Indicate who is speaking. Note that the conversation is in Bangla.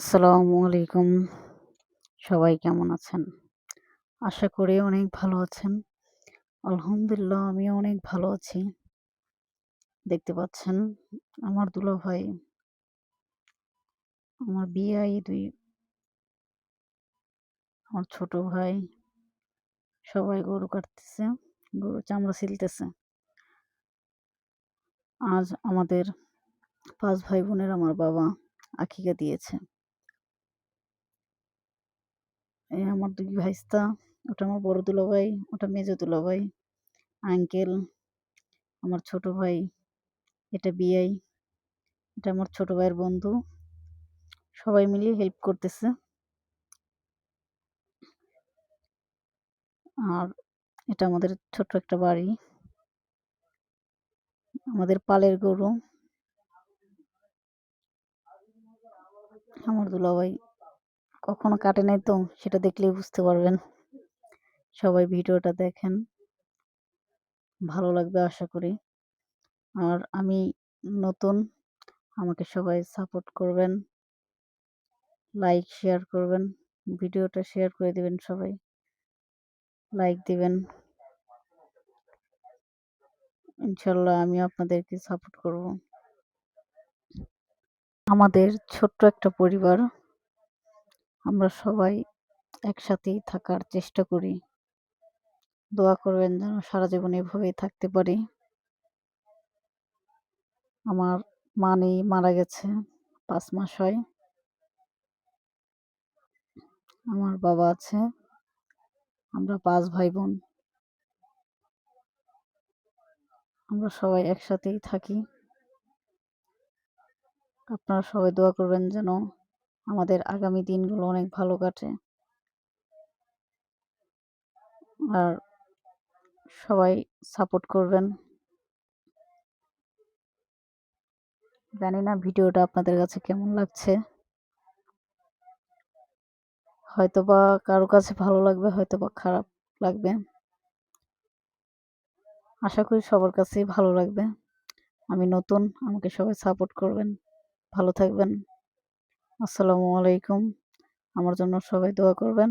Speaker 1: আসসালামু আলাইকুম। সবাই কেমন আছেন? আশা করি অনেক ভালো আছেন। আলহামদুলিল্লাহ আমি অনেক ভালো আছি। দেখতে পাচ্ছেন, আমার দুলা ভাই আমার বিয়াই দুই, আমার ছোট ভাই, সবাই গরু কাটতেছে, গরু চামড়া ছিলতেছে। আজ আমাদের পাঁচ ভাই বোনের আমার বাবা আখিকা দিয়েছে। এই আমার দুই ভাইস্তা, ওটা আমার বড় দুলো ভাই, ওটা মেজো দুলো ভাই আঙ্কেল আমার ছোট ভাই, এটা বিয়াই এটা আমার ছোট ভাইয়ের বন্ধু, সবাই মিলে হেল্প করতেছে। আর এটা আমাদের ছোট্ট একটা বাড়ি। আমাদের পালের গরু। আমার দুলাভাই কখনো কাটে নাই তো, সেটা দেখলেই বুঝতে পারবেন। সবাই ভিডিওটা দেখেন। ভালো লাগবে আশা করি। আর আমি নতুন, আমাকে সবাই সাপোর্ট করবেন। লাইক, শেয়ার করবেন। ভিডিওটা শেয়ার করে দিবেন সবাই। লাইক দিবেন। ইনশাল্লাহ আমি আপনাদেরকে সাপোর্ট করব। আমাদের ছোট্ট একটা পরিবার আমরা সবাই একসাথেই থাকার চেষ্টা করি। দোয়া করবেন যেন সারা জীবন এভাবেই থাকতে পারি। আমার মা নেই মারা গেছে, পাঁচ মাস হয়। আমার বাবা আছে, আমরা পাঁচ ভাই বোন আমরা সবাই একসাথেই থাকি। আপনারা সবাই দোয়া করবেন যেন আমাদের আগামী দিনগুলো অনেক ভালো কাটে। আর সবাই সাপোর্ট করবেন। জানি না ভিডিওটা আপনাদের কাছে কেমন লাগছে। হয়তো বা কারও কাছে ভালো লাগবে হয়তো বা খারাপ লাগবে। আশা করি সবার কাছেই ভালো লাগবে। আমি নতুন, আমাকে সবাই সাপোর্ট করবেন। ভালো থাকবেন। আসসালামু আলাইকুম। আমার জন্য সবাই দোয়া করবেন।